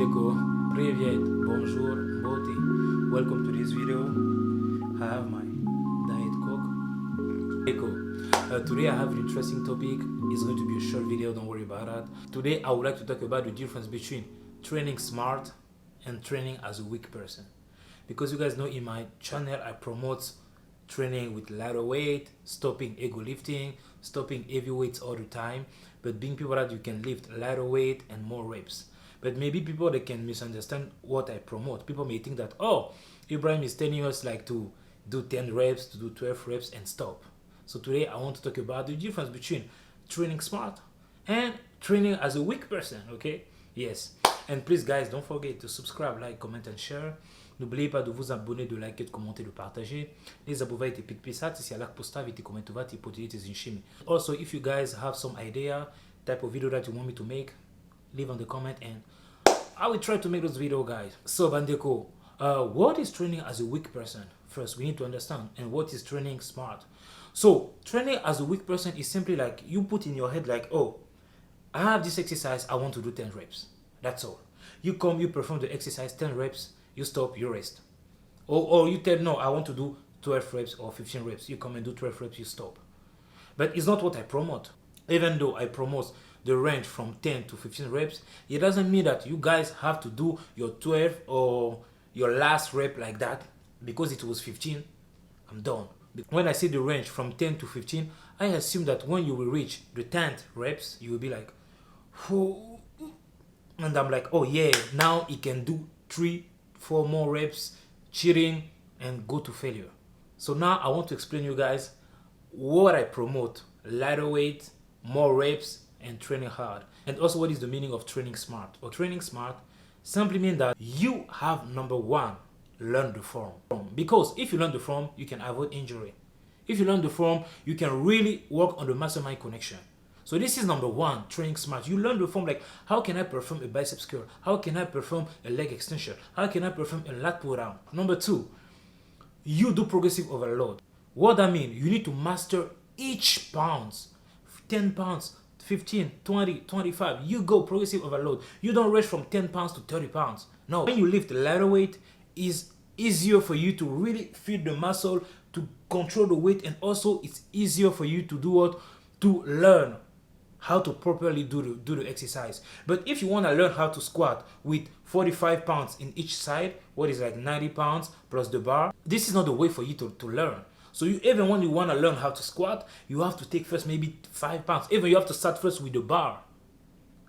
Bandeko, Privyet, Bonjour, Mbote. Welcome to this video. I have my diet coke. Echo. Uh, today I have an interesting topic. It's going to be a short video, don't worry about that. Today I would like to talk about the difference between training smart and training as a weak person. Because you guys know in my channel I promote training with lighter weight, stopping ego lifting, stopping heavy weights all the time, but being people that you can lift lighter weight and more reps. But maybe people they can misunderstand what I promote. People may think that oh, Ibrahim is telling us like to do 10 reps, to do 12 reps and stop. So today I want to talk about the difference between training smart and training as a weak person, okay? Yes. And please guys, don't forget to subscribe, like, comment and share. N'oubliez pas de vous abonner, de liker, de commenter, de partager. Les te pikpisat, si alak postavi te komentovat, te potilit zinshimi. Also, if you guys have some idea, type of video that you want me to make, leave on the comment and I will try to make those video guys. So Bandeko, uh, what is training as a weak person? First, we need to understand. And what is training smart? So training as a weak person is simply like you put in your head like, oh, I have this exercise, I want to do 10 reps. That's all. You come, you perform the exercise 10 reps, you stop, you rest. Or, or you tell, no, I want to do 12 reps or 15 reps. You come and do 12 reps, you stop. But it's not what I promote. Even though I promote the range from 10 to 15 reps, it doesn't mean that you guys have to do your 12 or your last rep like that because it was 15. I'm done. When I say the range from 10 to 15, I assume that when you will reach the 10th reps, you will be like, "Whew." and I'm like, oh yeah, now he can do three, four more reps, cheating, and go to failure. So now I want to explain you guys what I promote: lighter weight, more reps, and training hard. And also, what is the meaning of training smart? Or training smart simply means that you have number one, learn the form. Because if you learn the form, you can avoid injury. If you learn the form, you can really work on the mastermind connection. So this is number one, training smart. You learn the form like how can I perform a bicep curl? How can I perform a leg extension? How can I perform a lat pull down? Number two, you do progressive overload. What I mean? You need to master each pounds. 10 pounds, 15, 20, 25. You go progressive overload. You don't rush from 10 pounds to 30 pounds. No. When you lift lighter weight, is easier for you to really feel the muscle, to control the weight, and also it's easier for you to do what? To learn how to properly do the, do the exercise. But if you want to learn how to squat with 45 pounds in each side, what is like 90 pounds plus the bar, this is not the way for you to, to learn. So you even when you want to learn how to squat, you have to take first maybe five pounds. Even you have to start first with the bar,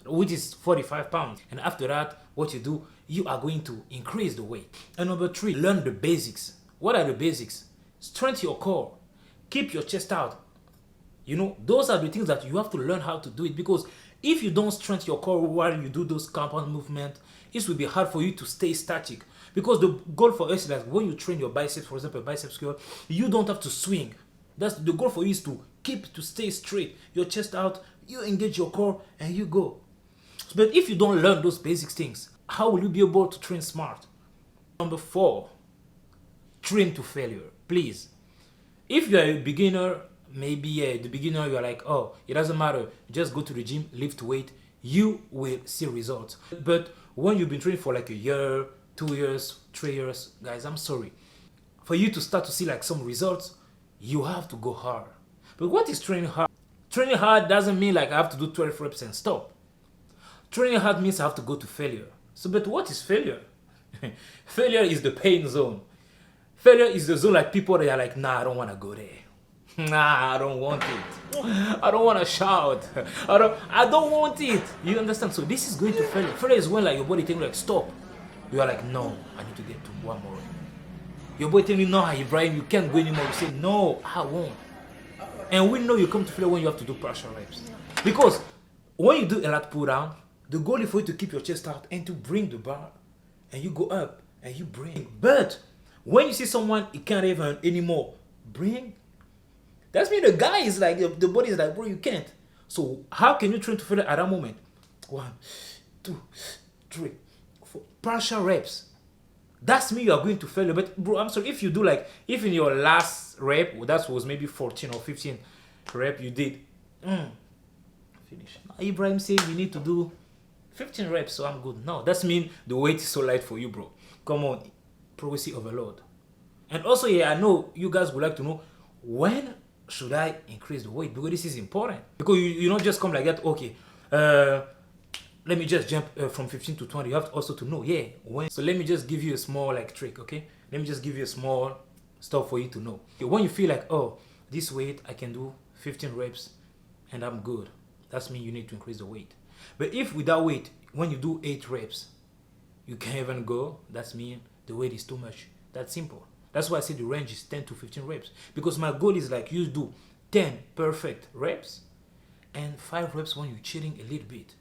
which is 45 pounds. And after that, what you do, you are going to increase the weight. And number three, learn the basics. What are the basics? Strengthen your core. Keep your chest out. You know, those are the things that you have to learn how to do it because if you don't strengthen your core while you do those compound movement, it will be hard for you to stay static. Because the goal for us is that when you train your biceps, for example, biceps curl, you don't have to swing. That's the goal for you is to keep to stay straight, your chest out, you engage your core, and you go. But if you don't learn those basic things, how will you be able to train smart? Number four, train to failure. Please. If you are a beginner, maybe uh, the beginner, you are like, oh, it doesn't matter, just go to the gym, lift weight, you will see results. But when you've been training for like a year, two years, three years, guys, I'm sorry. For you to start to see like some results, you have to go hard. But what is training hard? Training hard doesn't mean like I have to do 12 reps and stop. Training hard means I have to go to failure. So, but what is failure? failure is the pain zone. Failure is the zone like people that are like, nah, I don't want to go there. Nah, I don't want it. I don't want to shout. I don't. I don't want it. You understand? So this is going to failure. Failure is when like your body thinks like stop. You are like no, I need to get to one more. Your body telling you no, ah, Ibrahim, you can't go anymore. You say no, I won't. And we know you come to failure when you have to do partial reps. Because when you do a lat pull down, the goal is for you to keep your chest out and to bring the bar. And you go up and you bring. But when you see someone he can't even anymore, bring. That's mean the guy is like the, body is like, bro, you can't. So how can you train to failure at that moment? One, two, three. Partial reps. That's me you are going to failure. But bro, I'm sorry, if you do like if in your last rep, that was maybe 14 or 15 rep you did. Mm, finish. Ibrahim said you need to do 15 reps, so I'm good. No, that's mean the weight is so light for you, bro. Come on, progressive overload. And also, yeah, I know you guys would like to know when should I increase the weight because this is important. Because you, you don't just come like that. Okay, uh, let me just jump uh, from 15 to 20. You have also to know, yeah, when. So let me just give you a small like trick, okay? Let me just give you a small stuff for you to know. Okay, when you feel like, oh, this weight I can do 15 reps and I'm good. That's mean you need to increase the weight. But if with that weight, when you do eight reps, you can't even go, that's mean the weight is too much. That's simple. That's why I say the range is 10 to 15 reps. Because my goal is like you do 10 perfect reps and 5 reps when you're cheating a little bit.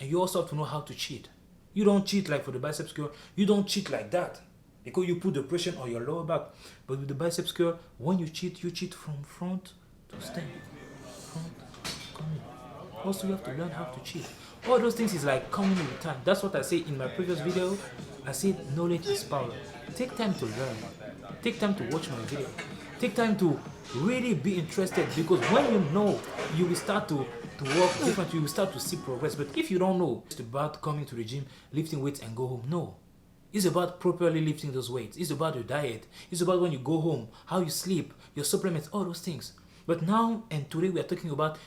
And you also have to know how to cheat. You don't cheat like for the biceps curl, you don't cheat like that. Because you put the pressure on your lower back. But with the biceps curl, when you cheat, you cheat from front to stand. Front, coming. Also, you have to learn how to cheat. All those things is like coming with time. That's what I say in my previous video. I said knowledge is power. Take time to learn. Take time to watch my video. Take time to really be interested because when you know, you will start to to work different. You will start to see progress. But if you don't know, it's about coming to the gym, lifting weights, and go home. No, it's about properly lifting those weights. It's about your diet. It's about when you go home, how you sleep, your supplements, all those things. But now and today we are talking about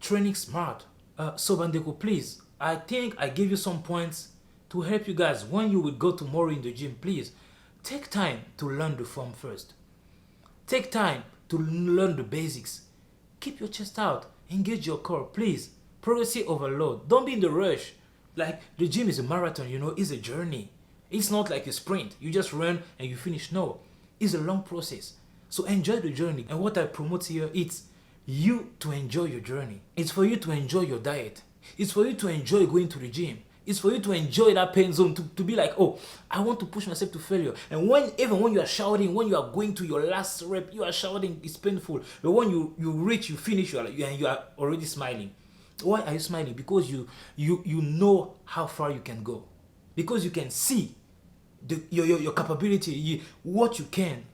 training smart. Uh, so Bandeko, please, I think I gave you some points to help you guys when you will go tomorrow in the gym. Please take time to learn the form first. Take time to learn the basics. Keep your chest out. Engage your core, please. Progressive overload. Don't be in the rush. Like the gym is a marathon, you know, it's a journey. It's not like a sprint. You just run and you finish. No, it's a long process. So enjoy the journey. And what I promote here, it's you to enjoy your journey. It's for you to enjoy your diet. It's for you to enjoy going to the gym. It's for you to enjoy that pain zone, to, to be like, oh, I want to push myself to failure. And when even when you are shouting, when you are going to your last rep, you are shouting, it's painful. But when you, you reach, you finish, you are, and you are already smiling. Why are you smiling? Because you you you know how far you can go. Because you can see the, your, your, your capability, you, what you can.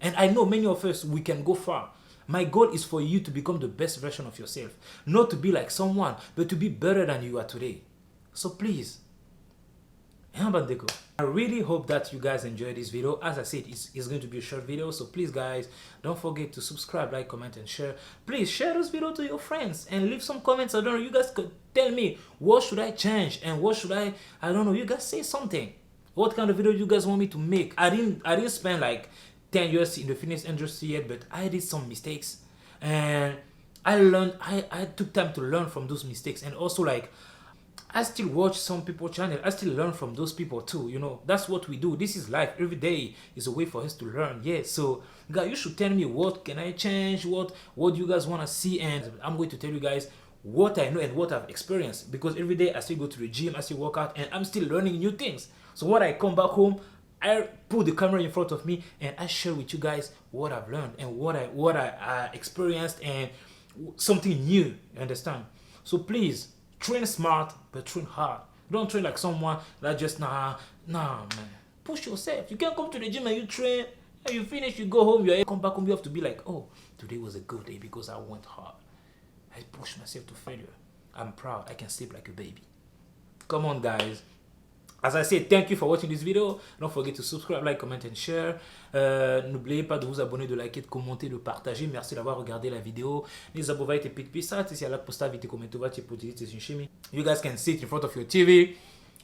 And I know many of us, we can go far. My goal is for you to become the best version of yourself. Not to be like someone, but to be better than you are today. So please, I really hope that you guys enjoyed this video. As I said, it's, it's going to be a short video. So please guys, don't forget to subscribe, like, comment, and share. Please share this video to your friends and leave some comments. I don't know, you guys could tell me what should I change and what should I, I don't know, you guys say something. What kind of video you guys want me to make? I didn't, I didn't spend like 10 years in the fitness industry yet, but I did some mistakes and I learned, I, I took time to learn from those mistakes and also like, I still watch some people channel. I still learn from those people too. You know, that's what we do. This is life. Every day is a way for us to learn. Yeah. So, guys, you should tell me what can I change? What what you guys want to see? And I'm going to tell you guys what I know and what I've experienced. Because every day I still go to the gym, I still work out, and I'm still learning new things. So when I come back home, I put the camera in front of me and I share with you guys what I've learned and what I what I uh, experienced and something new. You understand? So please train smart but train hard. Don't train like someone that just nah nah man. Push yourself. You can't come to the gym and you train and you finish, you go home, you come back home, you have to be like, oh, today was a good day because I went hard. I pushed myself to failure. I'm proud. I can sleep like a baby. Come on, guys. As I said, thank you for watching this video. Don't forget to subscribe, like, comment and share. Euh, N'oubliez pas de vous abonner, de liker, de commenter, de partager. Merci d'avoir regardé la vidéo. Ne забывайте подписаться, если like поставите комментовать и поделитесь іншими. You guys can sit in front of your TV,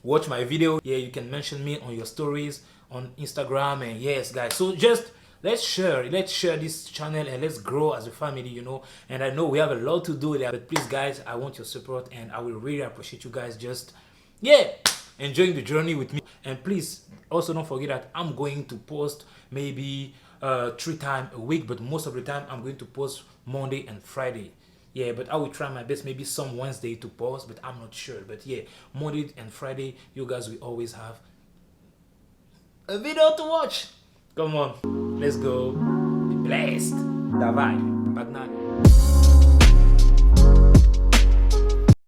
watch my video. Yeah, you can mention me on your stories on Instagram and yes, guys. So just let's share let's share this channel and let's grow as a family you know and i know we have a lot to do there but please guys i want your support and i will really appreciate you guys just yeah enjoying the journey with me and please also don't forget that i'm going to post maybe uh, three times a week but most of the time i'm going to post monday and friday yeah but i will try my best maybe some wednesday to post but i'm not sure but yeah monday and friday you guys will always have a video to watch come on let's go be blessed давай погнали